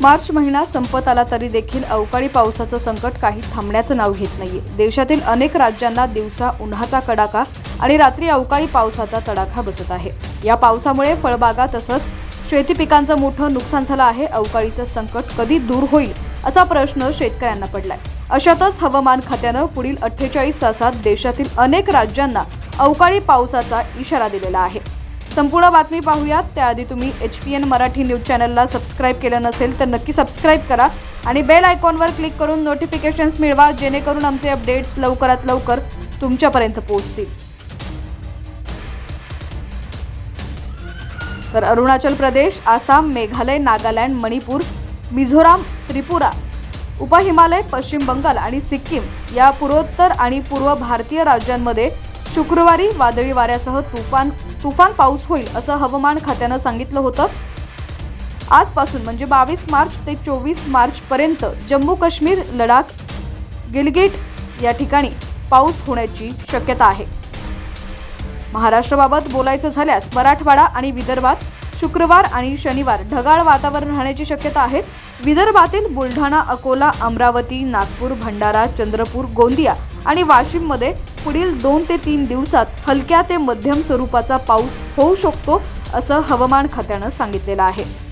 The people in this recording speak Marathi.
मार्च महिना संपत आला तरी देखील अवकाळी पावसाचं संकट काही थांबण्याचं नाव घेत नाहीये. देशातील अनेक राज्यांना दिवसा उन्हाचा कडाका आणि रात्री अवकाळी पावसाचा तडाखा बसत आहे. या पावसामुळे फळबागा तसंच शेती पिकांचं मोठं नुकसान झालं आहे. अवकाळीचं संकट कधी दूर होईल असा प्रश्न शेतकऱ्यांना पडलाय. अशातच हवामान खात्यानं पुढील अठ्ठेचाळीस तासात देशातील अनेक राज्यांना अवकाळी पावसाचा इशारा दिलेला आहे. संपूर्ण बातमी पाहूयात. त्याआधी तुम्ही H P N Marathi news चॅनलला सबस्क्राईब केलं नसेल तर नक्की सबस्क्राईब करा आणि बेल आयकॉनवर क्लिक करून नोटिफिकेशन्स मिळवा जेणेकरून आमचे अपडेट्स लवकरात लवकर तुमच्यापर्यंत पोहोचतील. तर अरुणाचल प्रदेश आसाम मेघालय नागालँड मणिपूर मिझोराम त्रिपुरा उपहिमालय पश्चिम बंगाल आणि सिक्कीम या पूर्वोत्तर आणि पूर्व भारतीय राज्यांमध्ये शुक्रवारी वादळी वाऱ्यासह तुफान तुफान पाऊस होईल असं हवामान खात्यानं सांगितलं होतं. आजपासून म्हणजे बावीस मार्च ते चोवीस मार्चपर्यंत जम्मू काश्मीर लडाख गिलगिट या ठिकाणी पाऊस होण्याची शक्यता आहे. महाराष्ट्राबाबत बोलायचं झाल्यास मराठवाडा आणि विदर्भात शुक्रवार आणि शनिवार ढगाळ वातावरण राहण्याची शक्यता आहे. विदर्भातील बुलढाणा अकोला अमरावती नागपूर भंडारा चंद्रपूर गोंदिया आणि वाशिममध्ये पुढील दोन ते तीन दिवसात हलक्या ते मध्यम स्वरूपाचा पाऊस होऊ शकतो असं हवामान खात्यानं सांगितलेलं आहे.